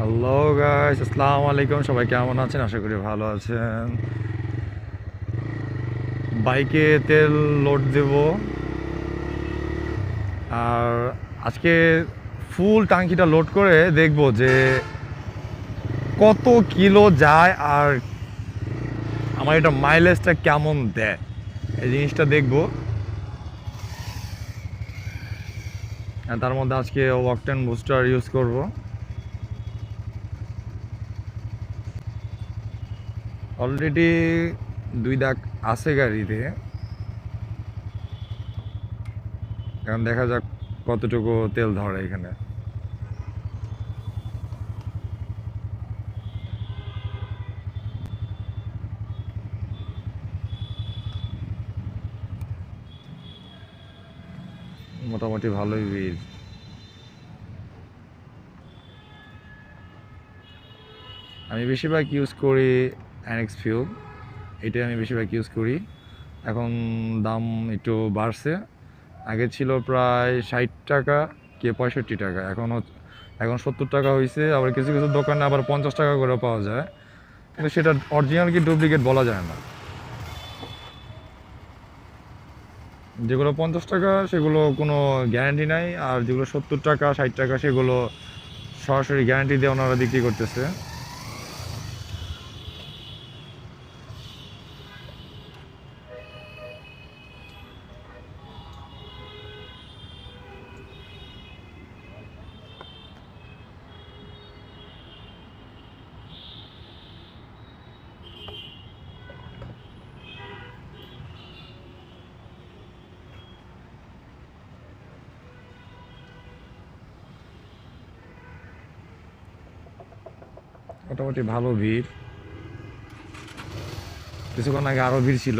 Hello guys আসসালামু আলাইকুম। সবাই কেমন আছেন? আশা করি ভালো আছেন। বাইকে তেল লোড দেব। আর আজকে ফুল টাঙ্কিটা লোড করে দেখব যে কত কিলো যায় আর আমার এটা মাইলেজটা কেমন দেয়। এই জিনিসটা দেখব। তার মধ্যে আজকে ওয়াকটেন বুস্টার ইউজ করব। অলরেডি দুই দাগ আছে গাড়িতে। এখন দেখা যাক কতটুকু তেল ধরে এখানে। মোটামুটি ভালোই ভিড়। আমি বেশিরভাগ ইউজ করি অ্যানেক্স ফিউল এটাই আমি বেশিরভাগ ইউজ করি। এখন দাম একটু বাড়ছে। আগে ছিল প্রায় ষাট টাকা, কে পঁয়ষট্টি টাকা। এখন এখন সত্তর টাকা হয়েছে আবার কিছু কিছু দোকানে আবার পঞ্চাশ টাকা করে পাওয়া যায়। কিন্তু সেটা অরিজিনাল কি ডুপ্লিকেট বলা যায় না। যেগুলো পঞ্চাশ টাকা, সেগুলো কোনো গ্যারান্টি নাই। আর যেগুলো সত্তর টাকা, ষাট টাকা, সেগুলো সরাসরি গ্যারান্টি দিয়ে ওনারা বিক্রি করতেছে। মোটামুটি ভালো ভিড়। কিছুক্ষণ আগে আরও ভিড় ছিল।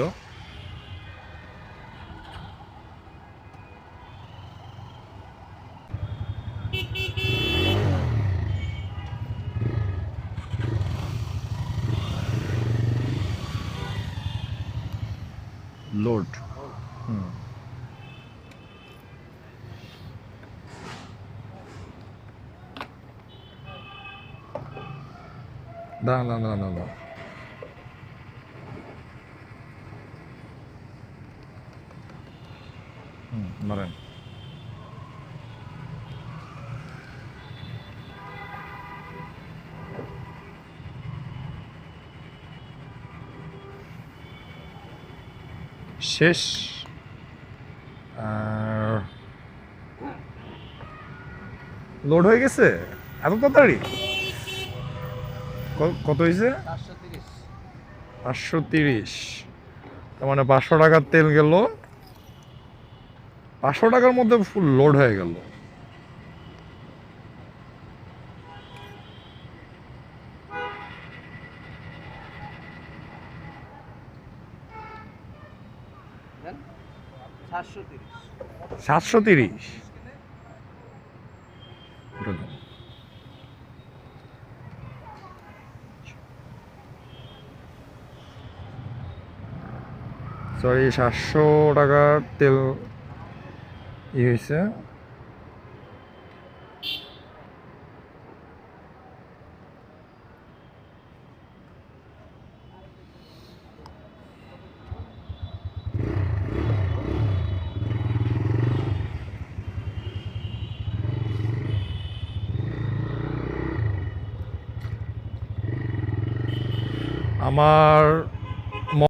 লোড। হুম। দাঁড়ান দাঁড়ান দাঁড়ান দাঁড়ান হুম ধরেন। শেষ। লোড হয়ে গেছে? এত তাড়াতাড়ি? কত হয়েছে পাঁচশো তিরিশ। তার মানে পাঁচশো টাকার তেল গেল। পাঁচশো টাকার মধ্যে ফুল লোড হয়ে গেল। সাতশো তিরিশ। সরি সাতশো টাকার তেল ই হয়েছে। আমার